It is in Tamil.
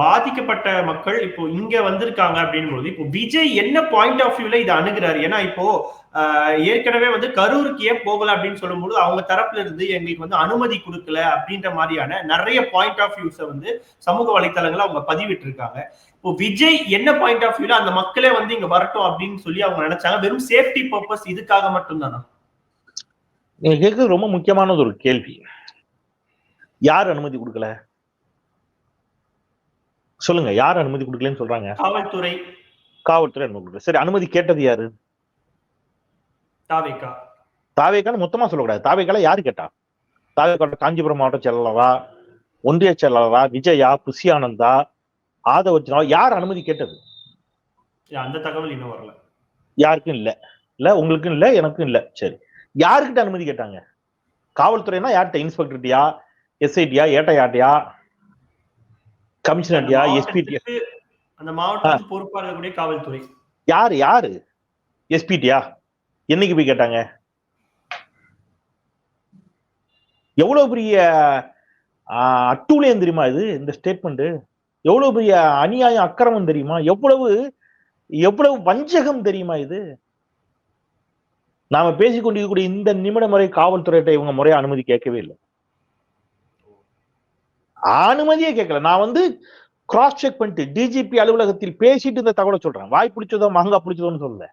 பாதிக்கப்பட்ட மக்கள் இப்போ இங்க வந்திருக்காங்க அப்படின்போது இப்போ விஜய் என்ன பாயிண்ட் ஆஃப் வியூல இதை அணுகிறாரு? ஏன்னா இப்போ ஏற்கனவே வந்து கரூருக்கு ஏன் போகல அப்படின்னு சொல்லும்போது அவங்க தரப்புல இருந்து எங்களுக்கு வந்து அனுமதி கொடுக்கல அப்படின்ற மாதிரியான நிறைய பாயிண்ட் ஆஃப் வியூஸை வந்து சமூக வலைத்தளங்களை அவங்க பதிவிட்டு இருக்காங்க இப்போ விஜய் என்ன பாயிண்ட் ஆஃப் வியூல அந்த மக்களே வந்து இங்க வரட்டும் அப்படின்னு சொல்லி அவங்க நினைச்சாங்க? வெறும் சேஃப்டி பர்பஸ் இதுக்காக மட்டும்தானா? நீங்க கேட்கறது ரொம்ப முக்கியமானது ஒரு கேள்வி. யார் அனுமதி கொடுக்கல? சொல்லுங்க யார் அனுமதி கொடுக்கலன்னு சொல்றாங்க? காவல்துறை. காவல்துறை அனுமதி கொடுக்கல. சரி அனுமதி கேட்டது யாரு? தாவேக்கா. தாவேக்கான மொத்தமா சொல்லக்கூடாது. தாவேக்கால யாரு கேட்டா? தாவேக்கால காஞ்சிபுரம் மாவட்ட செயலாளரா ஒன்றிய செயலாளரா விஜயா புசி ஆனந்தா ஆதவர்ஜனா யார் அனுமதி கேட்டது? அந்த தகவல் இன்னும் வரல. யாருக்கும் இல்ல. இல்ல உங்களுக்கும் இல்ல எனக்கும் இல்ல. சரி. யாருக்கிட்ட அனுமதி கேட்டாங்க? காவல்துறைனா யார்கிட்ட? இன்ஸ்பெக்டர்ட்டியா எஸ்ஐடியா ஏட்டையாட்டியா கமிஷனர்ட்டியா எஸ்பிடியா அந்த மாவட்டத்துக்கு பொறுப்பா இருக்கக்கூடிய காவல்துறை. யாரு யாரு? எஸ்பிடியா என்னைக்கு போய் கேட்டாங்க? எவ்வளவு பெரிய அட்டூழியம் தெரியுமா இது இந்த ஸ்டேட்மெண்ட் எவ்வளவு பெரிய அநியாயம் அக்கிரமம் தெரியுமா? எவ்வளவு எவ்வளவு வஞ்சகம் தெரியுமா இது? நாம பேசிக் கொண்டிருக்கக்கூடிய இந்த நிமிட முறை காவல்துறையிட்ட இவங்க முறையா அனுமதி கேட்கவே இல்லை. அனுமதியே கேட்கல. நான் வந்து கிராஸ் செக் பண்ணிட்டு டிஜிபி அலுவலகத்தில் பேசிட்டு இந்த தகவலை சொல்றேன். வாய் பிடிச்சதோ மங்கா பிடிச்சதோன்னு சொல்லல.